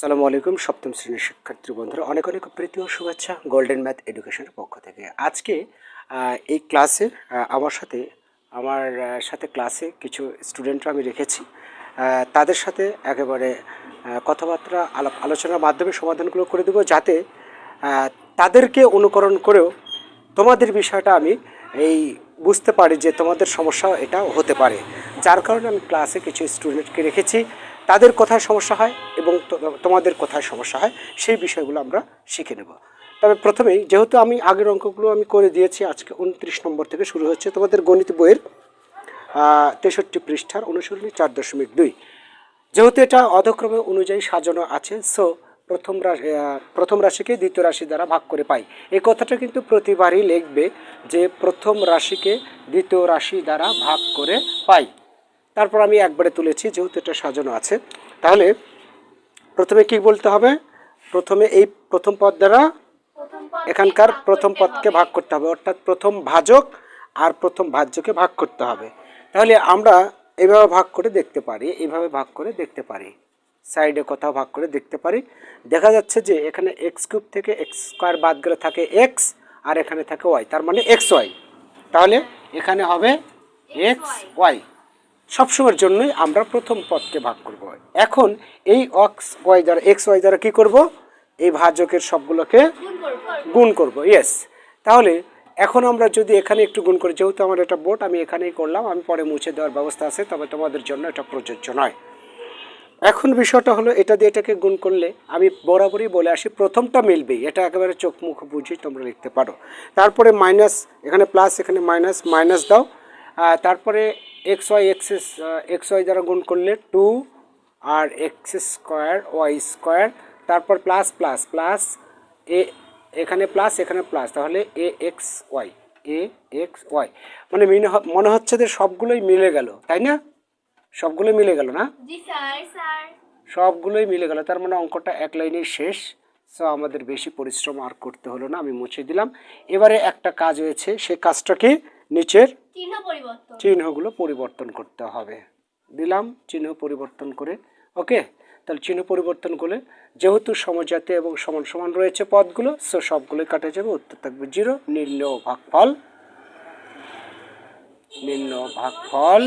সালামু আলাইকুম, সপ্তম শ্রেণির শিক্ষার্থী বন্ধুরা। অনেক অনেক প্রীতি ও শুভেচ্ছা গোল্ডেন ম্যাথ এডুকেশনের পক্ষ থেকে। আজকে এই ক্লাসে আমার সাথে আমার সাথে ক্লাসে কিছু স্টুডেন্টরা আমি রেখেছি। তাদের সাথে একেবারে কথাবার্তা, আলাপ, আলোচনার মাধ্যমে সমাধানগুলো করে দেবো যাতে তাদেরকে অনুকরণ করেও তোমাদের বিষয়টা আমি এই বুঝতে পারি যে তোমাদের সমস্যা এটা হতে পারে। যার কারণে আমি ক্লাসে কিছু স্টুডেন্টকে রেখেছি। তাদের কোথায় সমস্যা হয় এবং তোমাদের কোথায় সমস্যা হয়, সেই বিষয়গুলো আমরা শিখে নেব। তবে প্রথমেই যেহেতু আমি আগের অঙ্কগুলো আমি করে দিয়েছি, আজকে উনত্রিশ নম্বর থেকে শুরু হচ্ছে তোমাদের গণিত বইয়ের তেষট্টি পৃষ্ঠার অনুসরণী চার দশমিক দুই। যেহেতু এটা অধক্রমে অনুযায়ী সাজানো আছে সো প্রথম রাশি প্রথম রাশিকে দ্বিতীয় রাশি দ্বারা ভাগ করে পাই। এই কথাটা কিন্তু প্রতিবারই লিখবে যে প্রথম রাশিকে দ্বিতীয় রাশি দ্বারা ভাগ করে পাই। তারপর আমি একবারে তুলেছি, যেহেতু এটা সাজানো আছে। তাহলে প্রথমে কি বলতে হবে? প্রথমে এই প্রথম পদ দ্বারা এখানকার প্রথম পদকে ভাগ করতে হবে, অর্থাৎ প্রথম ভাজক আর প্রথম ভাজ্যকে ভাগ করতে হবে। তাহলে আমরা এভাবে ভাগ করে দেখতে পারি এইভাবে ভাগ করে দেখতে পারি। সাইডে কোথাও ভাগ করে দেখতে পারি। দেখা যাচ্ছে যে এখানে এক্স কিউব থেকে এক্স স্কোয়ার বাদ গেলে থাকে এক্স আর এখানে থাকে ওয়াই তার মানে এক্স ওয়াই তাহলে এখানে হবে এক্স ওয়াই সবসময়ের জন্যই আমরা প্রথম পদকে ভাগ করব। এখন এই অক্স ওয়াই দ্বারা এক্স ওয়াই দ্বারা কী করব? এই ভাজকের সবগুলোকে গুণ করব ইয়েস তাহলে এখন আমরা যদি এখানে একটু গুণ করি, যেহেতু আমার এটা বোর্ড, আমি এখানেই করলাম, আমি পরে মুছে দেওয়ার ব্যবস্থা আছে, তবে তোমাদের জন্য এটা প্রযোজ্য নয়। এখন বিষয়টা হলো, এটা দিয়ে এটাকে গুণ করলে, আমি বরাবরই বলে আসি, প্রথমটা মিলবেই, এটা একেবারে চোখ মুখ বুঝেই তোমরা লিখতে পারো। তারপরে মাইনাস এখানে প্লাস এখানে মাইনাস মাইনাস দাও তারপরে এক্স ওয়াই এক্সেস এক্স ওয়াই দ্বারা গুণ করলে টু আর এক্স স্কোয়ার ওয়াই স্কোয়ার তারপর প্লাস প্লাস প্লাস এ এখানে প্লাস এখানে প্লাস তাহলে এ এক্স ওয়াই এ এক্স ওয়াই মানে মিনে হচ্ছে যে সবগুলোই মিলে গেল তাই না? সবগুলোই মিলে গেল না? সবগুলোই মিলে গেল তার মানে অঙ্কটা এক লাইনেই শেষ। সো আমাদের বেশি পরিশ্রম আর করতে হলো না আমি মুছে দিলাম। এবারে একটা কাজ হয়েছে সে কাজটা কি? নিচের চিহ্ন পরিবর্তন। চিহ্নগুলো পরিবর্তন করতে হবে। দিলাম চিহ্ন পরিবর্তন করে। ওকে তাহলে চিহ্ন পরিবর্তন করে যেহেতু সমজাতীয় এবং সমান সমান রয়েছে পদগুলো সো সবগুলোই কাটা যাবে উত্তর থাকবে জিরো নিম্ন ভাগফল। নিম্ন ভাগফল।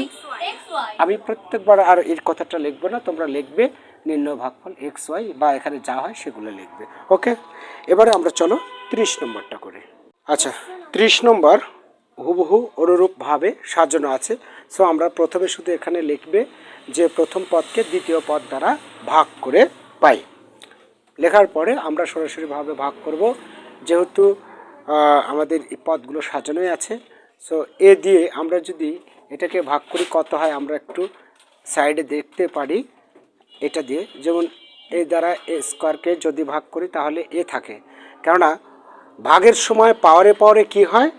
এক্স ওয়াই আমি প্রত্যেকবার আর এর কথাটা লিখব না তোমরা লিখবে নিম্ন ভাগফল এক্স ওয়াই বা এখানে যা হয় সেগুলো লিখবে। ওকে এবারে আমরা চলো ত্রিশ নম্বরটা করে। আচ্ছা ত্রিশ নম্বর। হুবহু অনুরূপভাবে সাজানো আছে। সো আমরা প্রথমে শুধু এখানে লিখবে যে প্রথম পদকে দ্বিতীয় পদ দ্বারা ভাগ করে পাই। লেখার পরে আমরা সরাসরিভাবে ভাগ করব। যেহেতু আমাদের এই পদগুলো সাজানোই আছে। সো এ দিয়ে আমরা যদি এটাকে ভাগ করি, কত হয় আমরা একটু সাইডে দেখতে পারি এটা দিয়ে। যেমন এই দ্বারা এ স্কোয়ারকে যদি ভাগ করি তাহলে এ থাকে। কেননা ভাগের সময় পাওয়ারে পাওয়ারে কি হয়?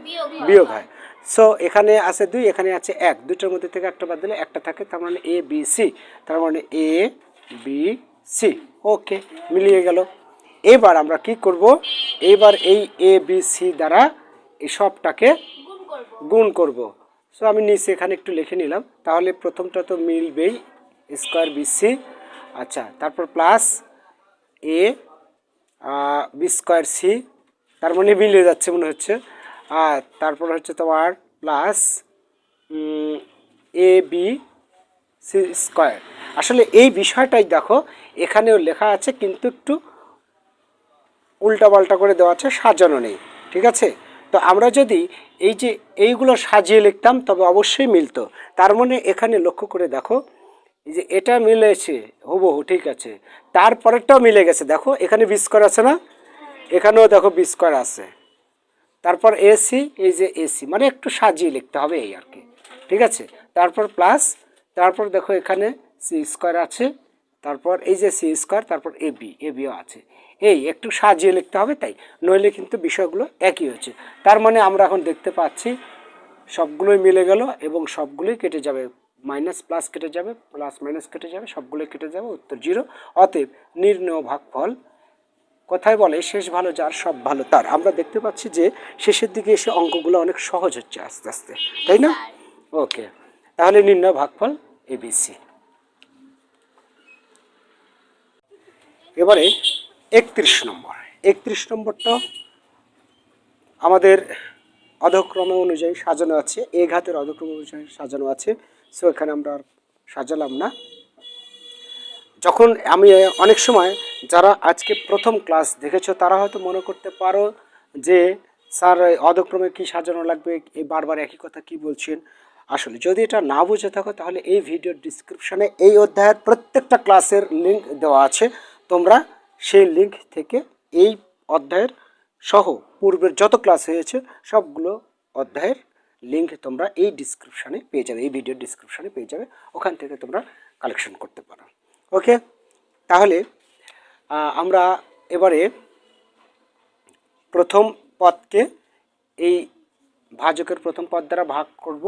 বিয়োগ হয়। সো এখানে আছে দুই এখানে আছে এক। দুটোর মধ্যে থেকে একটা বাদ দিলে একটা থাকে তার মানে এ বি সি তার মানে এ বি সি ওকে মিলিয়ে গেল। এবার আমরা কি করব? এবার এই এ বি সি দ্বারা এই সবটাকে গুণ করব। গুণ করব। সো আমি নিচে এখানে একটু লিখে নিলাম। তাহলে প্রথমটা তো মিলবেই। স্কোয়ার বি সি আচ্ছা তারপর plus a b square c তার মানে মিলে যাচ্ছে মনে হচ্ছে। আর তারপর হচ্ছে তোমার plus a b c square আসলে এই বিষয়টাই দেখো, এখানেও লেখা আছে, কিন্তু একটু উল্টাপাল্টা করে দেওয়া আছে, সাজানো নেই, ঠিক আছে? তো আমরা যদি এই যে এইগুলো সাজিয়ে লিখতাম, তবে অবশ্যই মিলতো। তার মানে এখানে লক্ষ্য করে দেখো যে এটা মিলেছে, হুবহু, ঠিক আছে। তারপরেরটাও মিলে গেছে। দেখো, এখানে বিস্কর আছে না? এখানেও দেখো বি স্কোয়ার আছে। তারপর এসি এই যে এসি মানে একটু সাজিয়ে লিখতে হবে এই আর কি, ঠিক আছে? তারপর প্লাস তারপর দেখো এখানে সি স্কোয়ার আছে, তারপর এই যে সি স্কোয়ার তারপর এ বি এ বিও আছে। এই একটু সাজিয়ে লিখতে হবে তাই, নইলে কিন্তু বিষয়গুলো একই হচ্ছে। তার মানে আমরা এখন দেখতে পাচ্ছি সবগুলোই মিলে গেল এবং সবগুলোই কেটে যাবে। মাইনাস প্লাস কেটে যাবে প্লাস মাইনাস কেটে যাবে, সবগুলোই কেটে যাবে, উত্তর জিরো অতএব নির্ণয় ভাগফল কথায় বলে শেষ ভালো যার সব ভালো তার। আমরা দেখতে পাচ্ছি যে শেষের দিকে এসে অঙ্কগুলো অনেক সহজ হচ্ছে আস্তে আস্তে তাই না? ওকে তাহলে নির্ণয় ভাগফল এবিসি। এবারে একত্রিশ নম্বর। একত্রিশ নম্বরটা আমাদের অধক্রমে অনুযায়ী সাজানো আছে এ ঘাতের অধক্রম অনুযায়ী সাজানো আছে সো এখানে আমরা সাজালাম না। যখন আমি অনেক সময় যারা আজকে প্রথম ক্লাস দেখেছ, তারা হয়তো মনে করতে পারো যে, স্যার অধক্রমে কি সাজানো লাগবে? এই বারবার একই কথা কি বলছেন? আসলে যদি এটা না বুঝে থাকো, তাহলে এই ভিডিওর ডিসক্রিপশানে এই অধ্যায়ের প্রত্যেকটা ক্লাসের লিঙ্ক দেওয়া আছে। তোমরা সেই লিঙ্ক থেকে এই অধ্যায়ের সহ পূর্বের যত ক্লাস হয়েছে, সবগুলো অধ্যায়ের লিঙ্ক তোমরা এই ডিসক্রিপশানে পেয়ে যাবে, এই ভিডিওর ডিসক্রিপশানে পেয়ে যাবে। ওখান থেকে তোমরা কালেকশন করতে পারো। ওকে? তাহলে আমরা এবারে প্রথম পদকে এই ভাজকের প্রথম পদ দ্বারা ভাগ করব।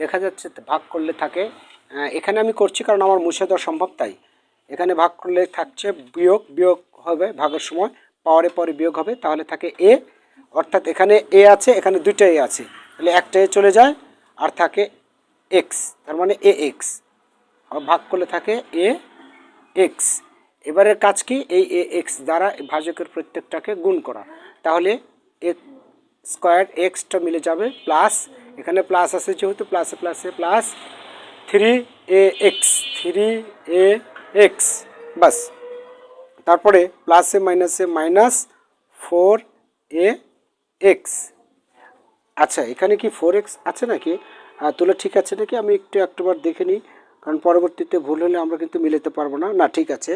দেখা যাচ্ছে ভাগ করলে থাকে এখানে আমি করছি কারণ আমার মুছে দেওয়া সম্ভব তাই। এখানে ভাগ করলে থাকছে বিয়োগ বিয়োগ হবে ভাগের সময়, পাওয়ারে পরে বিয়োগ হবে, তাহলে থাকে এ। অর্থাৎ এখানে এ আছে, এখানে দুইটা এ আছে। তাহলে একটা এ চলে যায়, আর থাকে এক্স, তার মানে এ এক্স। ভাগ করলে থাকে এ এক্স এবারের কাজ কি? এই এ এক্স দ্বারা ভাজকের প্রত্যেকটাকে গুণ করা। তাহলে এক স্কোয়ার এক্সটা মিলে যাবে প্লাস এখানে প্লাস আছে যেহেতু প্লাসে প্লাসে plus three a x three a x বাস তারপরে প্লাসে মাইনাসে মাইনাস ফোর এ এক্স আচ্ছা এখানে কি ফোর এক্স আছে নাকি? আহ, তুলে ঠিক আছে নাকি? আমি একটু একটাবার দেখে নিই। কারণ পরবর্তীতে ভুল হলে আমরা কিন্তু মিলাতে পারব না। না, ঠিক আছে।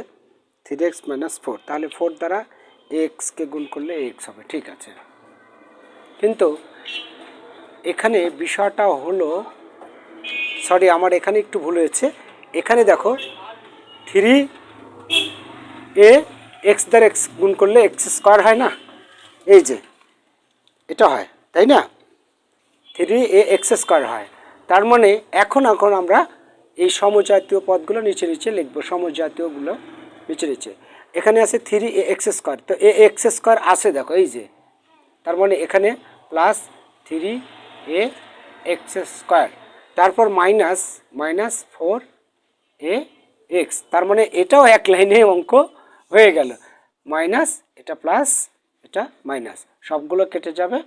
থ্রি এক্স মাইনাস ফোর তাহলে ফোর দ্বারা এক্সকে গুণ করলে এক্স হবে। ঠিক আছে। কিন্তু এখানে বিষয়টা হলো সরি আমার এখানে একটু ভুল হয়েছে। এখানে দেখো থ্রি এ এক্স দ্বারা এক্স গুণ করলে এক্স স্কোয়ার হয় না? এই যে, এটা হয়, তাই না? থ্রি এ এক্স স্কোয়ার হয়। তার মানে এখন এখন আমরা এই সমজাতীয় পদগুলো নিচে নিচে লিখব, সমজাতীয়গুলো নিচে নিচে। এখানে আছে থ্রি এ এক্স স্কোয়ার তো এ এক্স স্কোয়ার আছে দেখো, এই যে। তার মানে এখানে plus three a x square তারপর minus minus four a x তার মানে এটাও এক লাইনে অঙ্ক হয়ে গেল। মাইনাস এটা প্লাস এটা মাইনাস সবগুলো কেটে যাবে।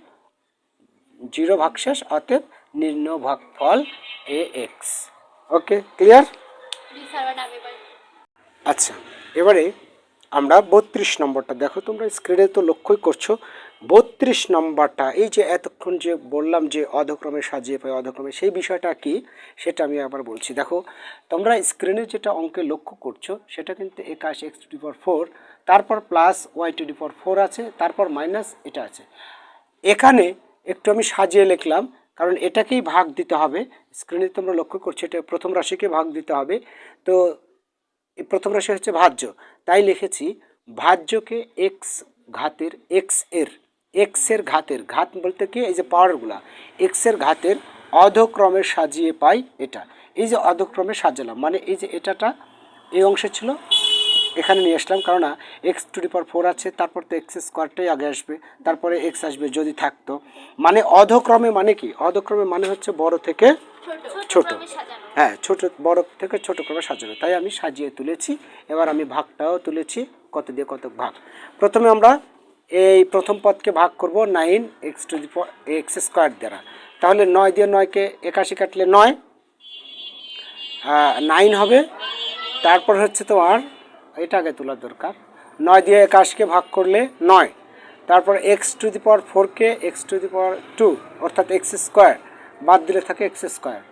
জিরো ভাগশেষ, অতএব নিম্ন ভাগফল এ এক্স ওকে ক্লিয়ার আচ্ছা এবারে আমরা বত্রিশ নম্বরটা দেখো তোমরা স্ক্রিনে তো লক্ষ্যই করছ বত্রিশ নম্বরটা এই যে এতক্ষণ যে বললাম যে অধক্রমে সাজিয়ে পাই অধক্রমে সেই বিষয়টা কি? সেটা আমি আবার বলছি। দেখো তোমরা স্ক্রিনে যেটা অঙ্কে লক্ষ্য করছ সেটা কিন্তু একাশ এক্স টু ফোর ফোর তারপর plus y to four four আছে তারপর মাইনাস এটা আছে। এখানে একটু আমি সাজিয়ে লিখলাম কারণ এটাকেই ভাগ দিতে হবে। স্ক্রিনে তোমরা লক্ষ্য করছ, এটা প্রথম রাশিকে ভাগ দিতে হবে। তো এই প্রথম রাশি হচ্ছে ভাজ্য। তাই লিখেছি, ভাজ্যকে এক্স ঘাতের এক্সের এক্সের ঘাতের, ঘাত বলতে কি? এই যে পাওয়ারগুলা এক্সের ঘাতের অধক্রমে সাজিয়ে পাই এটা। এই যে অধক্রমে সাজালাম মানে এই যে এটাটা, এই অংশে ছিল এখানে নিয়ে আসলাম। কারণ এক্স টু ডিপার ফোর আছে তারপর তো এক্স স্কোয়ারটাই আগে আসবে তারপরে এক্স আসবে যদি থাকতো। মানে অধক্রমে মানে কি? অধক্রমে মানে হচ্ছে বড় থেকে ছোট। হ্যাঁ ছোট বড় থেকে ছোট ক্রমে সাজানো। তাই আমি সাজিয়ে তুলেছি। এবার আমি ভাগটাও তুলেছি কত দিয়ে কত ভাগ। প্রথমে আমরা এই প্রথম পদকে ভাগ করব nine x two x square দ্বারা। তাহলে নয় দিয়ে নয়কে একাশি কাটলে নয় নাইন হবে। তারপর হচ্ছে তোমার এটা আগে তোলার দরকার। নয় দিয়ে একাশকে ভাগ করলে নয়। তারপর এক্স টু দি পাওয়ার ফোরকে x to the power two অর্থাৎ এক্স স্কোয়ার বাদ দিলে থাকে এক্স স্কোয়ার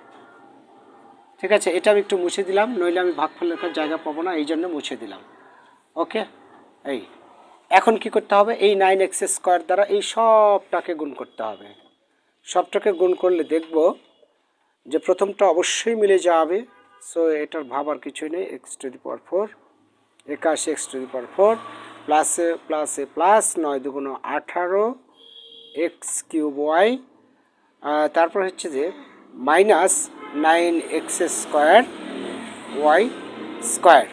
ঠিক আছে? এটা আমি একটু মুছে দিলাম, নইলে আমি ভাগ ফল লেখার জায়গা পাবো না এই জন্য মুছে দিলাম। ওকে এই। এখন কি করতে হবে? এই নাইন এক্স স্কোয়ার দ্বারা এই সবটাকে গুণ করতে হবে। সবটাকে গুণ করলে দেখব যে প্রথমটা অবশ্যই মিলে যাবে সো এটার ভাবার কিছুই নেই x to the power four একাশি x to the power four প্লাসে প্লাসে প্লাস নয় দুগুণ আঠারো এক্স কিউব ওয়াই। তারপর হচ্ছে যে minus nine x square y square.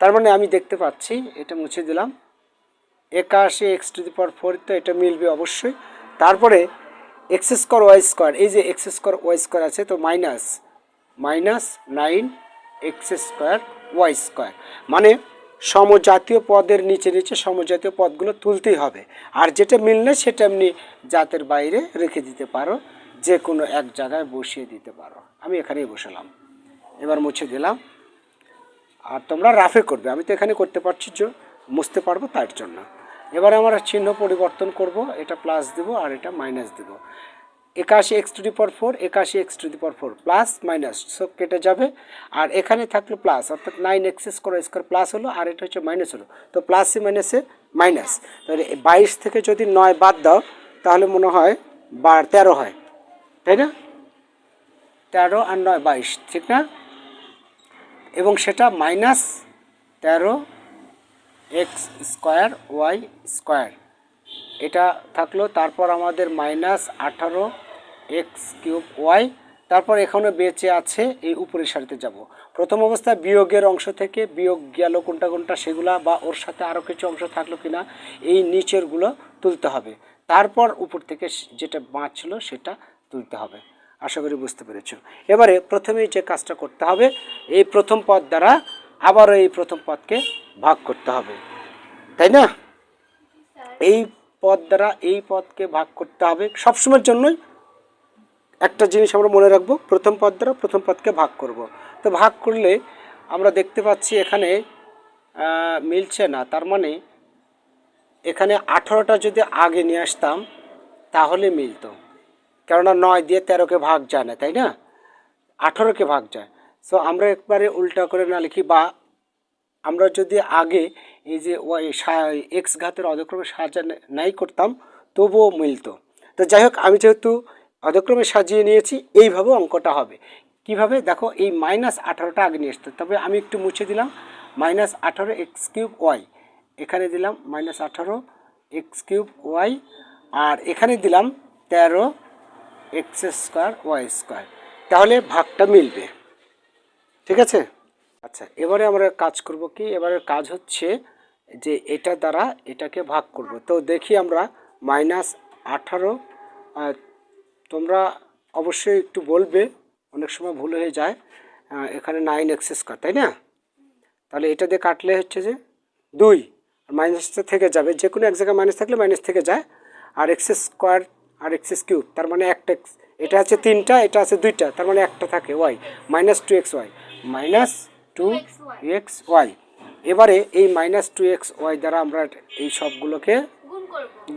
তার মানে আমি দেখতে পাচ্ছি, এটা মুছে দিলাম। একাশি x to the power four তো এটা মিলবে অবশ্যই। তারপরে এক্স স্কোয়ার ওয়াই স্কোয়ার, এই যে এক্স স্কোয়ার ওয়াই স্কোয়ার আছে, তো minus minus nine x square y square মানে সমজাতীয় পদের নিচে নিচে সমজাতীয় পদগুলো তুলতেই হবে। আর যেটা মিললে সেটা এমনি জাতের বাইরে রেখে দিতে পারো যে কোনো এক জায়গায় বসিয়ে দিতে পারো। আমি এখানেই বসালাম। এবার মুছে দিলাম। আর তোমরা রাফে করবে। আমি তো এখানে করতে পারছি যে মুছতে পারব তার জন্য। এবারে আমরা চিহ্ন পরিবর্তন করব। এটা প্লাস দেবো আর এটা মাইনাস দেবো। একাশি x to the power four, একাশি x to the power four plus minus সব কেটে যাবে। আর এখানে থাকল প্লাস অর্থাৎ nine x square square plus হলো, আর এটা হচ্ছে মাইনাস হলো। তো প্লাসে মাইনাসে মাইনাস তাহলে বাইশ থেকে যদি নয় বাদ দাও, তাহলে মনে হয় বার তেরো হয়। তাই না? তেরো আর নয় বাইশ, ঠিক না? এবং সেটা মাইনাস তেরো এক্স স্কোয়ার ওয়াই স্কোয়ার এটা থাকল, তারপর আমাদের মাইনাস আঠারো এক্স কিউব ওয়াই তারপর এখানে বেঁচে আছে এই উপরের সারিতে যাব। প্রথম অবস্থায় বিয়োগের অংশ থেকে বিয়োগ গেল কোনটা কোনটা সেগুলা বা ওর সাথে আরও কিছু অংশ থাকল কিনা এই নিচেরগুলো তুলতে হবে। তারপর উপর থেকে যেটা বাঁচলো সেটা তুলতে হবে। আশা করি বুঝতে পেরেছ। এবারে প্রথমেই যে কাজটা করতে হবে এই প্রথম পদ দ্বারা আবারও এই প্রথম পদকে ভাগ করতে হবে। তাই না? এই পদ দ্বারা এই পদকে ভাগ করতে হবে। সবসময়ের জন্যই একটা জিনিস আমরা মনে রাখব, প্রথম পদ দ্বারা প্রথম পদকে ভাগ করব। তো ভাগ করলে আমরা দেখতে পাচ্ছি এখানে মিলছে না। তার মানে এখানে আঠারোটা যদি আগে নিয়ে আসতাম, তাহলে মিলতো। কেননা নয় দিয়ে তেরোকে ভাগ যায় না, তাই না? আঠারোকে ভাগ যায়। সো আমরা একবারে উল্টা করে না লিখি, বা আমরা যদি আগে এই যে ওয়াই এক্স ঘাতের অধক্রমে সাহায্য নাই করতাম, তবুও মিলতো। তো যাই হোক, আমি যেহেতু অধক্রমে সাজিয়ে নিয়েছি এইভাবে অঙ্কটা হবে। কীভাবে? দেখো, এই মাইনাস আঠারোটা আগে নিয়ে আসতে। তবে আমি একটু মুছে দিলাম। মাইনাস আঠারো এক্স কিউব ওয়াই এখানে দিলাম মাইনাস আঠারো এক্স কিউব ওয়াই আর এখানে দিলাম তেরো এক্স স্কোয়ার ওয়াই স্কোয়ার তাহলে ভাগটা মিলবে। ঠিক আছে? আচ্ছা এবারে আমরা কাজ করব কি? এবারে কাজ হচ্ছে যে এটা দ্বারা এটাকে ভাগ করব। তো দেখি আমরা মাইনাস আঠারো তোমরা অবশ্যই একটু বলবে অনেক সময় ভুল হয়ে যায় এখানে নাইন এক্স স্কোয়ার তাই না? তাহলে এটা দিয়ে কাটলে হচ্ছে যে দুই আর মাইনাসটা থেকে যাবে যে কোনো এক জায়গায় মাইনাস থাকলে মাইনাস থেকে যায় আর এক্স স্কোয়ার আর এক্স কিউব তার মানে একটা এক্স এটা আছে তিনটা এটা আছে দুইটা তার মানে একটা থাকে y minus two x y minus two x y এবারে এই মাইনাস টু এক্স ওয়াই দ্বারা আমরা এই সবগুলোকে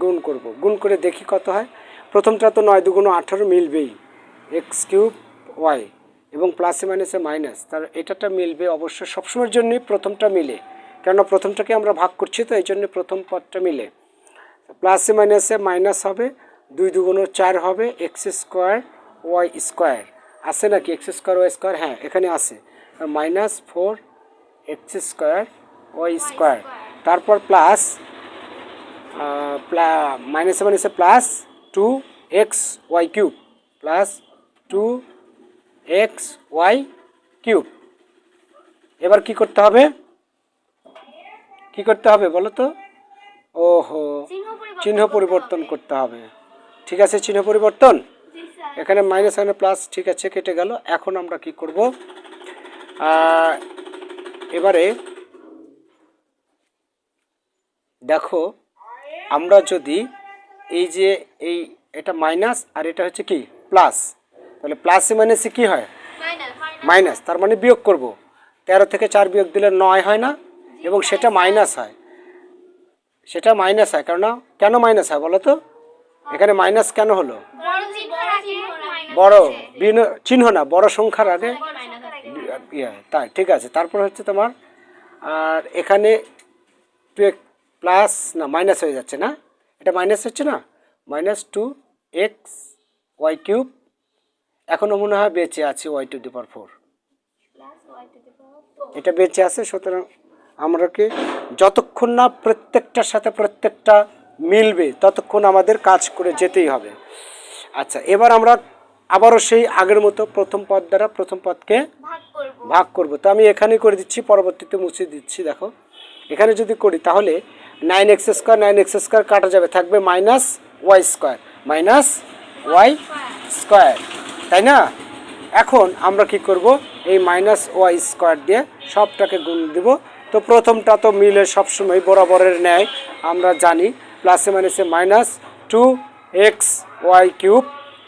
গুণ করব। গুণ করে দেখি কত হয়। প্রথমটা তো নয় দুগুণ আঠারো মিলবেই এক্স কিউব ওয়াই এবং প্লাসে মাইনাসে মাইনাস তার এটাটা মিলবে অবশ্য সবসময়ের জন্যই প্রথমটা মিলে, কেননা প্রথমটাকে আমরা ভাগ করছি তো এই জন্য প্রথম পদটা মিলে। প্লাসে মাইনাসে মাইনাস হবে, দুই দুগুণ চার হবে এক্স স্কোয়ার ওয়াই স্কোয়ার আছে নাকি এক্স স্কোয়ার ওয়াই স্কোয়ার হ্যাঁ এখানে আছে minus four x square y square তারপর প্লাস প্লা মাইনাসে মাইনাসে plus two x y cube plus two x y cube এবার কি করতে হবে? কি করতে হবে বলো তো? ওহো চিহ্ন পরিবর্তন চিহ্ন করতে পরিবর্তন হবে। করতে হবে। ঠিক আছে চিহ্ন পরিবর্তন? এখানে মাইনাস এখানে প্লাস ঠিক আছে কেটে গেল। এখন আমরা কি করব? এবারে দেখো আমরা যদি এই যে এই এটা মাইনাস আর এটা হচ্ছে কি? প্লাস। তাহলে প্লাসে মাইনাসে কি হয়? মাইনাস। তার মানে বিয়োগ করব। তেরো থেকে চার বিয়োগ দিলে নয় হয় না? এবং সেটা মাইনাস হয়। সেটা মাইনাস হয়। কেননা কেন মাইনাস হয় বলো তো? এখানে মাইনাস কেন হলো? বড় বিন- চিহ্ন না বড় সংখ্যার আগে। ইয়ে তাই ঠিক আছে। তারপর হচ্ছে তোমার আর এখানে টু প্লাস না মাইনাস হয়ে যাচ্ছে না? এটা মাইনাস হচ্ছে না? Minus two x y cube এখনও মনে হয় বেঁচে আছে y to the power four এটা বেঁচে আছে সুতরাং আমরাকে যতক্ষণ না প্রত্যেকটার সাথে প্রত্যেকটা মিলবে ততক্ষণ আমাদের কাজ করে যেতেই হবে। আচ্ছা এবার আমরা আবারও সেই আগের মতো প্রথম পদ দ্বারা প্রথম পদকে ভাগ করব। তো আমি এখানেই করে দিচ্ছি পরবর্তীতে মুছে দিচ্ছি দেখো। এখানে যদি করি তাহলে nine x square, nine x square কাটা যাবে, থাকবে minus y square, minus y square, তাই না? এখন আমরা কি করব? এই মাইনাস ওয়াই স্কোয়ার দিয়ে সবটাকে গুণ দিব। তো প্রথমটা তো মিলে সবসময় বরাবরের ন্যায়, আমরা জানি, প্লাসে মাইনাসে minus two x y cube,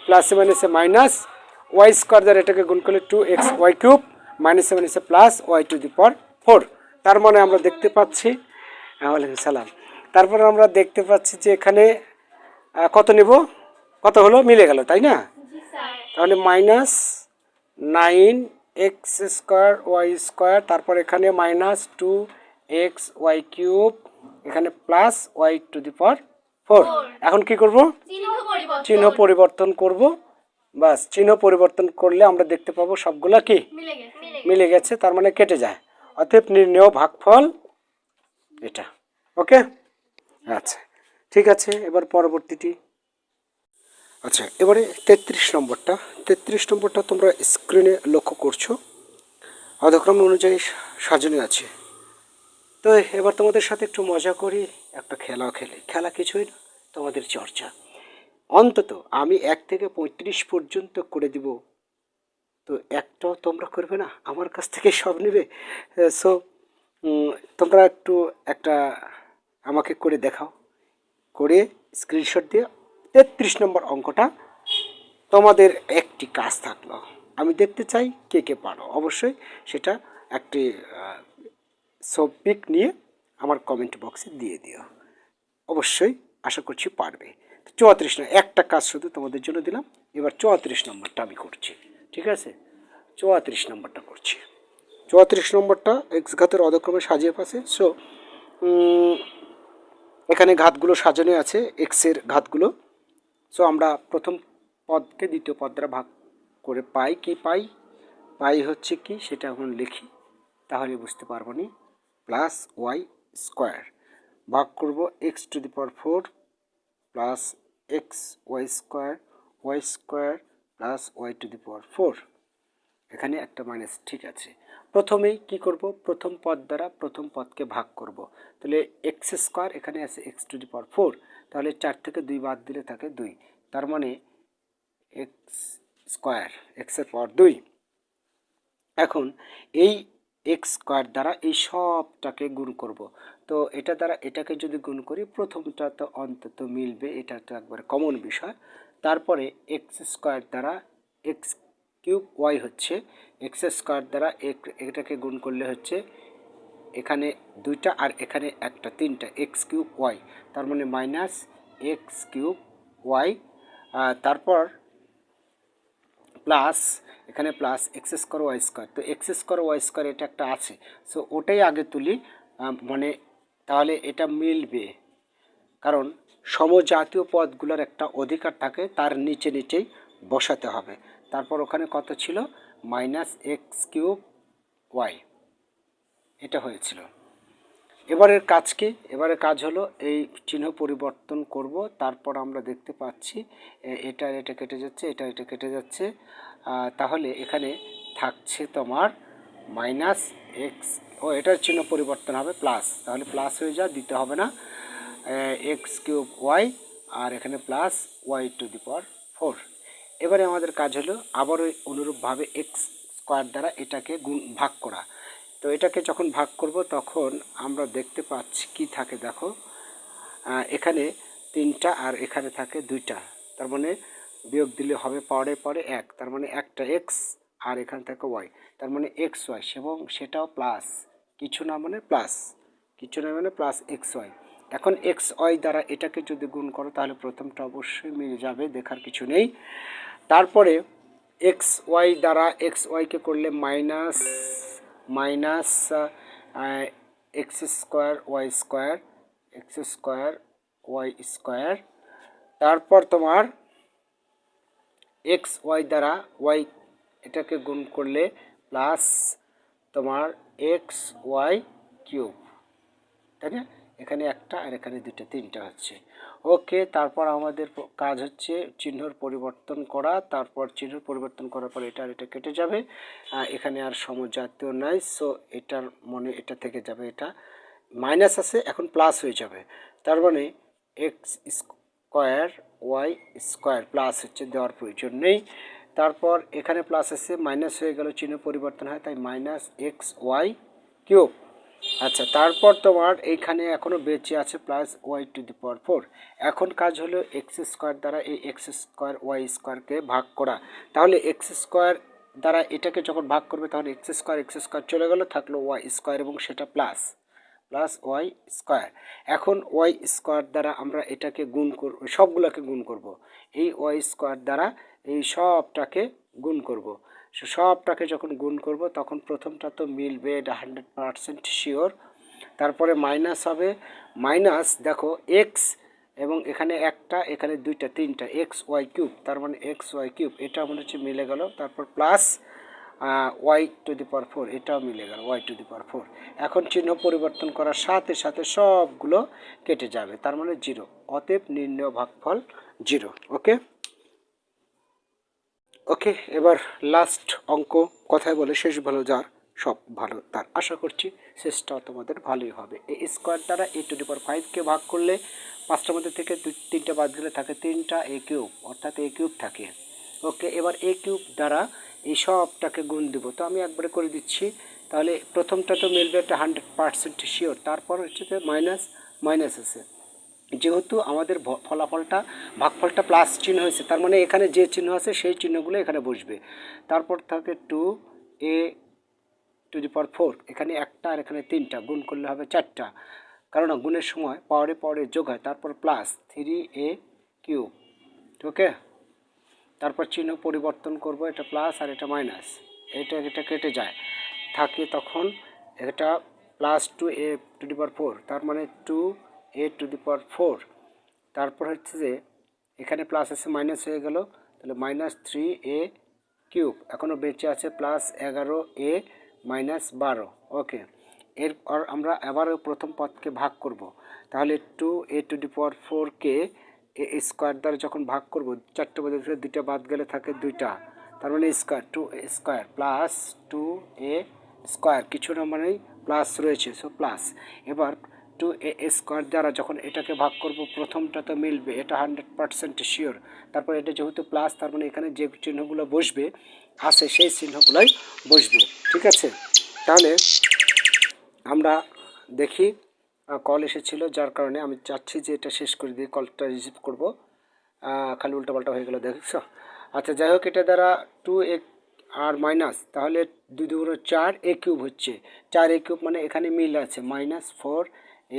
প্লাসে মাইনাসে মাইনাস ওয়াই স্কোয়ার দ্বারা এটাকে গুণ করলে টু এক্স ওয়াই কিউব, মাইনাসে মাইনাসে plus y to the power four. তার মানে আমরা দেখতে পাচ্ছি ওয়ালাইকুম সালাম। তারপর আমরা দেখতে পাচ্ছি যে এখানে কত নেব? কত হলো? মিলে গেল তাই না? তাহলে minus nine x square y square তারপর এখানে minus two x y cube এখানে plus y to the power four. এখন কি করব? চিহ্ন পরিবর্তন। করব। বাস চিহ্ন পরিবর্তন করলে আমরা দেখতে পাবো সবগুলো কি? মিলে গেছে। মিলে মিলে গেছে তার মানে কেটে যায়। অতএব নির্ণেয় ভাগফল এটা। ওকে? আচ্ছা। ঠিক আছে, এবার পরবর্তীটি। আচ্ছা এবারে তেত্রিশ নম্বরটা। তেত্রিশ নম্বরটা তোমরা স্ক্রিনে লক্ষ্য করছ। অধক্রম অনুযায়ী সাজানো আছে। তো এবার তোমাদের সাথে একটু মজা করি, একটা খেলাও খেলি। খেলা কিছুই না, তোমাদের চর্চা। অন্তত আমি এক থেকে পঁয়ত্রিশ পর্যন্ত করে দিব। তো একটাও তোমরা করবে না? আমার কাছ থেকে সব নেবে? সো তোমরা একটু একটা আমাকে করে দেখাও। করে স্ক্রিনশট দিয়ে। তেত্রিশ নম্বর অঙ্কটা। তোমাদের একটি কাজ থাকল। আমি দেখতে চাই কে কে পারো। অবশ্যই সেটা একটি সব পিক নিয়ে আমার কমেন্ট বক্সে দিয়ে দিও। অবশ্যই আশা করছি পারবে। চুয়াত্রিশ নম্বর একটা কাজ শুধু তোমাদের জন্য দিলাম। এবার চুয়াত্রিশ নম্বরটা আমি করছি। ঠিক আছে? চুয়াত্রিশ নম্বরটা করছি। চুয়াত্রিশ নম্বরটা এক্স ঘাতের অধক্রমে সাজিয়ে পাশে সো এখানে ঘাতগুলো সাজানো আছে এক্সের ঘাতগুলো। সো আমরা প্রথম পদকে দ্বিতীয় পদ দ্বারা ভাগ করে পাই। কি পাই? পাই হচ্ছে কি? সেটা এখন লিখি, তাহলে বুঝতে পারব নি। প্লাস ওয়াই স্কোয়ার ভাগ করব x to the power four plus x y square y square plus y to the power four এখানে একটা মাইনাস ঠিক আছে। প্রথমেই কি করব? প্রথম পদ দ্বারা প্রথম পদকে ভাগ করব। তাহলে এক্স স্কোয়ার এখানে আছে x to the power four তাহলে চার থেকে দুই বাদ দিলে থাকে দুই। তার মানে এক্স স্কোয়ার এক্সের পাওয়ার দুই। এখন এই এক্স স্কোয়ার দ্বারা এই সবটাকে গুণ করব। তো এটা দ্বারা এটাকে যদি গুণ করি, প্রথমটা তো অন্তত মিলবে, এটা তো একবার কমন বিষয়। তারপরে এক্স স্কোয়ার দ্বারা এক্স কিউব ওয়াই হচ্ছে এক্স স্কোয়ার দ্বারা এটাকে গুণ করলে হচ্ছে এখানে দুইটা আর এখানে একটা, তিনটা, এক্স কিউব ওয়াই। তার মানে মাইনাস এক্স কিউব ওয়াই। তারপর প্লাস, এখানে plus x square y square. তো এক্স স্কোয়ার ওয়াই স্কোয়ার এটা একটা আছে। সো ওটাই আগে তুলি মানে তাহলে এটা মিলবে। কারণ সমজাতীয় পদগুলোর একটা অধিকার থাকে, তার নিচে নিচেই বসাতে হবে। তারপর ওখানে কত ছিল? Minus x cube y. এটা হয়েছিল। এবারের কাজ কি? এবারের কাজ হলো এই চিহ্ন পরিবর্তন করব। তারপর আমরা দেখতে পাচ্ছি এটা এটা কেটে যাচ্ছে, এটা এটা কেটে যাচ্ছে। তাহলে এখানে থাকছে তোমার মাইনাস এক্স। ও, এটার চিহ্ন পরিবর্তন হবে প্লাস। তাহলে প্লাস হয়ে যা দিতে হবে না। এক্স কিউব ওয়াই আর এখানে plus y to the power four. এবারে আমাদের কাজ হলো আবার ওই অনুরূপভাবে এক্স স্কোয়ার দ্বারা এটাকে গুণ, ভাগ করা। তো এটাকে যখন ভাগ করব তখন আমরা দেখতে পাচ্ছি কি থাকে দেখো। এখানে তিনটা আর এখানে থাকে দুইটা। তার মানে বিয়োগ দিলে হবে পরে পরে এক। তার মানে একটা এক্স আর এখান থেকে ওয়াই তার মানে এক্স ওয়াই এবং সেটাও প্লাস কিছু না মানে প্লাস কিছু না মানে প্লাস এক্স ওয়াই এখন এক্স ওয়াই দ্বারা এটাকে যদি গুণ করো, তাহলে প্রথমটা অবশ্যই মিলে যাবে, দেখার কিছু নেই। তারপরে এক্স ওয়াই দ্বারা এক্স ওয়াইকে করলে minus minus x square y square, x square y square. তারপর তোমার এক্স ওয়াই দ্বারা ওয়াই এটাকে গুণ করলে প্লাস তোমার এক্স ওয়াই কিউব, তাই না? এখানে একটা আর এখানে দুটো তিনটা হচ্ছে। ওকে, তারপর আমাদের কাজ হচ্ছে চিহ্নর পরিবর্তন করা। তারপর চিহ্ন পরিবর্তন করার পর এটা আর এটা কেটে যাবে। এখানে আর সমজাতীয় নাই সো এটার মনে এটা থেকে যাবে, এটা মাইনাস আছে, এখন প্লাস হয়ে যাবে। তার মানে x square y square plus হচ্ছে দেওয়ার প্রয়োজন নেই। তারপর এখানে প্লাস আছে মাইনাস হয়ে গেল, চিহ্ন পরিবর্তন হয়, তাই মাইনাস এক্স ওয়াই কিউব আচ্ছা তারপর তোমার এইখানে এখনও বেঁচে আছে plus y to the power four. এখন কাজ হলো এক্স স্কোয়ার দ্বারা এই এক্স স্কোয়ার ওয়াই স্কোয়ারকে ভাগ করা। তাহলে এক্স স্কোয়ার দ্বারা এটাকে যখন ভাগ করবে, তখন এক্স স্কোয়ার এক্স স্কোয়ার চলে গেলো, থাকল ওয়াই স্কোয়ার এবং সেটা প্লাস প্লাস ওয়াই স্কোয়ার। এখন ওয়াই স্কোয়ার দ্বারা আমরা এটাকে গুণ করব সবগুলোকে গুণ করব। এই ওয়াই স্কোয়ার দ্বারা এই সবটাকে গুণ করব। সো সবটাকে যখন গুণ করব, তখন প্রথমটা তো মিলবে এটা হান্ড্রেড পারসেন্ট শিওর তারপরে মাইনাস হবে। মাইনাস দেখো এক্স এবং এখানে একটা, এখানে দুইটা, তিনটা এক্স ওয়াই কিউব তার মানে এক্স ওয়াই কিউব এটা মনে হচ্ছে মিলে গেল। তারপর plus y to the power four এটাও মিলে গেল y to the power four এখন চিহ্ন পরিবর্তন করার সাথে সাথে সবগুলো কেটে যাবে, তার মানে জিরো অতএব নির্ণয় ভাগফল জিরো ওকে ওকে, এবার লাস্ট অঙ্ক, কথায় বলে শেষ ভালো যার সব ভালো। তার আশা করছি শেষটাও তোমাদের ভালোই হবে। এই স্কোয়ার দ্বারা এ টু পাওয়ার ফাইভকে ভাগ করলে পাঁচটার মধ্যে থেকে দু তিনটা বাদ গেলে থাকে তিনটা এ কিউব অর্থাৎ এ কিউব থাকে। ওকে, এবার এ কিউব দ্বারা এই সবটাকে গুণ দিব। তো আমি একবারে করে দিচ্ছি। তাহলে প্রথমটা তো মিলবে একটা হান্ড্রেড পার্সেন্ট শিওর তারপর হচ্ছে যে মাইনাস মাইনাস আছে। যেহেতু আমাদের ফলাফলটা, ভাগফলটা প্লাস চিহ্ন হয়েছে, তার মানে এখানে যে চিহ্ন আছে সেই চিহ্নগুলো এখানে বসবে। তারপর থাকে two, a, to the power four, এখানে একটা আর এখানে তিনটা, গুণ করলে হবে চারটা। কারণ গুণের সময় পাওয়ারে পাওয়ারে যোগ হয়, তারপর plus three a cube, okay? তারপর চিহ্ন পরিবর্তন করব, এটা প্লাস আর এটা মাইনাস, এটা এটা কেটে যায়। থাকে তখন এটা plus two a to the power four, তার মানে two a to the power four তারপর হচ্ছে যে এখানে প্লাস আছে মাইনাস হয়ে গেল। তাহলে মাইনাস থ্রি এ কিউব এখনও বেঁচে আছে প্লাস এগারো এ মাইনাস বারো। ওকে এরপর আমরা আবারও প্রথম পদকে ভাগ করব। তাহলে two a to the power ফোরকে এ স্কোয়ার দ্বারা যখন ভাগ করব, চারটে বাদে থেকে দুইটা বাদ গেলে থাকে দুইটা। তার মানে square two a square plus two a square কিছু না মানেই প্লাস রয়েছে সো প্লাস এবার টু এ স্কোয়ার দ্বারা যখন এটাকে ভাগ করব, প্রথমটা তো মিলবে, এটা হান্ড্রেড পার্সেন্ট শিওর তারপর এটা যেহেতু প্লাস তার মানে এখানে যে চিহ্নগুলো বসবে, আছে সেই চিহ্নগুলোই বসবে, ঠিক আছে? তাহলে আমরা দেখি কল এসেছিল, যার কারণে আমি চাচ্ছি যে এটা শেষ করে দিয়ে কলটা রিসিভ করব। খালি উল্টোপাল্টা হয়ে গেলো, দেখছ? আচ্ছা যাই হোক, এটা দ্বারা টু এ আর মাইনাস তাহলে দুই দুগুণ চার এ কিউব হচ্ছে। চার এ কিউব মানে এখানে মিল আছে মাইনাস ফোর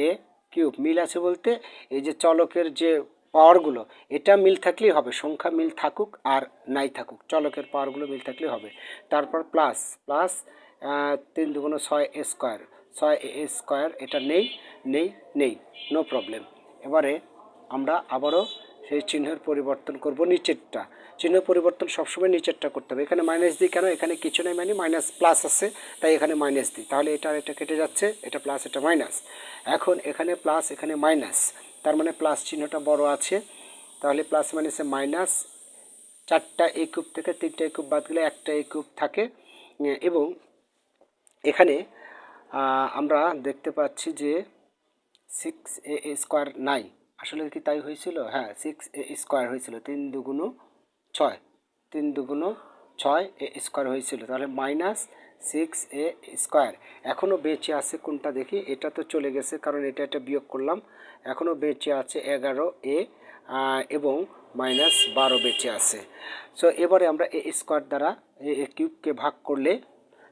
এ কিউব মিল আছে বলতে এই যে চলকের যে পাওয়ারগুলো, এটা মিল থাকলেই হবে, সংখ্যা মিল থাকুক আর নাই থাকুক, চলকের পাওয়ারগুলো মিল থাকলেই হবে। তারপর প্লাস প্লাস তিন দুগুণ ছয় এ স্কোয়ার, ছয় এ স্কোয়ার, এটা নেই নেই নেই, নো প্রবলেম। এবারে আমরা আবারও সেই চিহ্নের পরিবর্তন করব নিচেরটা। চিহ্ন পরিবর্তন সবসময় নিচেরটা করতে হবে। এখানে মাইনাস দিই কেন? এখানে কিছু নেই মানে মাইনাস প্লাস আছে, তাই এখানে মাইনাস দিই তাহলে এটা এটা কেটে যাচ্ছে, এটা প্লাস এটা মাইনাস এখন এখানে প্লাস এখানে মাইনাস তার মানে প্লাস চিহ্নটা বড় আছে। তাহলে প্লাস মাইনাসে মাইনাস চারটা এ কিউব থেকে তিনটা এ কিউব বাদ গেলে একটা এ কিউব থাকে। এবং এখানে আমরা দেখতে পাচ্ছি যে সিক্স এ স্কোয়ার নাই। আসলে কি তাই হয়েছিল? হ্যাঁ সিক্স এ স্কোয়ার হয়েছিল। তিন দুগুণ ছয়। তিন দুগুণ ছয় এ স্কোয়ার হয়েছিল। তাহলে মাইনাস সিক্স এ স্কোয়ার এখনও বেঁচে আছে কোনটা দেখি? এটা তো চলে গেছে কারণ এটা একটা বিয়োগ করলাম। এখনও বেঁচে আছে এগারো এ এবং মাইনাস বারো বেঁচে আছে। সো এবারে আমরা এ স্কোয়ার দ্বারা এ কিউবকে ভাগ করলে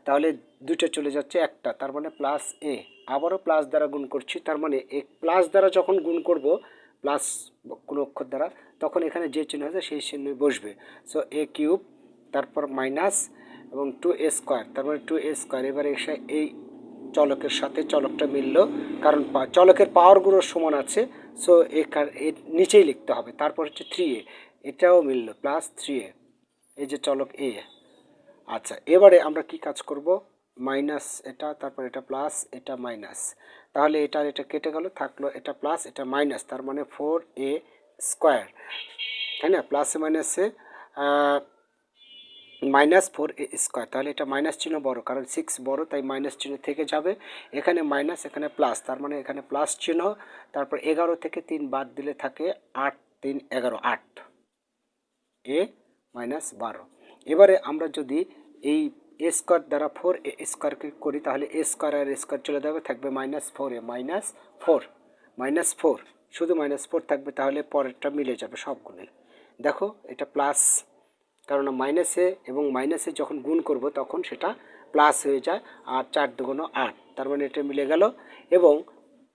তাহলে দুটো চলে যাচ্ছে একটা। তার মানে প্লাস এ আবারও প্লাস দ্বারা গুণ করছি। তার মানে এ প্লাস দ্বারা যখন গুণ করব প্লাস কোনো অক্ষর দ্বারা, তখন এখানে যে চিহ্ন আছে সেই চিহ্ন বসবে। সো এ কিউব তারপর মাইনাস এবং টু এ স্কোয়ার তার মানে টু এ স্কোয়ার এবারে এসে এই চলকের সাথে চলকটা মিলল, কারণ চলকের পাওয়ারগুলো সমান আছে সো এর নিচেই লিখতে হবে। তারপর হচ্ছে থ্রি এ এটাও মিলল প্লাস থ্রি এ এই যে চলক এ আচ্ছা এবারে আমরা কি কাজ করব? মাইনাস এটা, তারপর এটা প্লাস, এটা মাইনাস। তাহলে এটা এটা কেটে গেল, থাকল এটা প্লাস, এটা মাইনাস, তার মানে ফোর এ স্কোয়ার। তাই না? প্লাসে মাইনাসে মাইনাস ফোর এ স্কোয়ার। তাহলে এটা মাইনাস চিহ্ন বড়, কারণ সিক্স বড়, তাই মাইনাস চিহ্ন থেকে যাবে। এখানে মাইনাস, এখানে প্লাস, তার মানে এখানে প্লাস চিহ্ন। তারপর এগারো থেকে তিন বাদ দিলে থাকে আট, তিন, এগারো, আট। এ মাইনাস বারো। এবারে আমরা যদি এই এ স্কোয়ার দ্বারা ফোর এ স্কোয়ারকে করি, তাহলে এ স্কোয়ার আর স্কোয়ার চলে যাবে, থাকবে minus four a minus four minus four শুধু মাইনাস ফোর থাকবে, তাহলে পরেরটা মিলে যাবে সবগুলোই দেখো, এটা প্লাস কারণ মাইনাসে এবং মাইনাসে যখন গুণ করব, তখন সেটা প্লাস হয়ে যায়, আর চার দুগুণ আট, তার মানে এটা মিলে গেল। এবং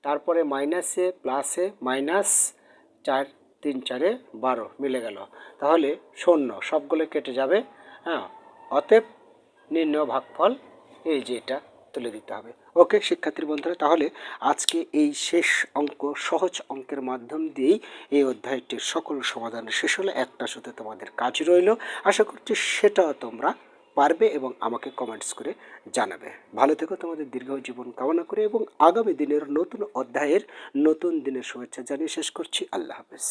তারপরে মাইনাসে প্লাসে মাইনাস চার, তিন, চারে বারো, মিলে গেল। তাহলে শূন্য, সবগুলো কেটে যাবে হ্যাঁ? অতএব নির্ণয় ভাগফল এই যে এটা তুলে দিতে হবে। ওকে, শিক্ষার্থী বন্ধুরা, তাহলে আজকে এই শেষ অঙ্ক, সহজ অঙ্কের মাধ্যম দিয়েই এই অধ্যায়টির সকল সমাধান শেষ হলো। একটা শুধু তোমাদের কাজ রইল। আশা করছি সেটাও তোমরা পারবে এবং আমাকে কমেন্টস করে জানাবে। ভালো থেকো তোমাদের দীর্ঘ জীবন কামনা করে এবং আগামী দিনের নতুন অধ্যায়ের নতুন দিনের শুভেচ্ছা জানিয়ে শেষ করছি। আল্লাহ হাফেজ।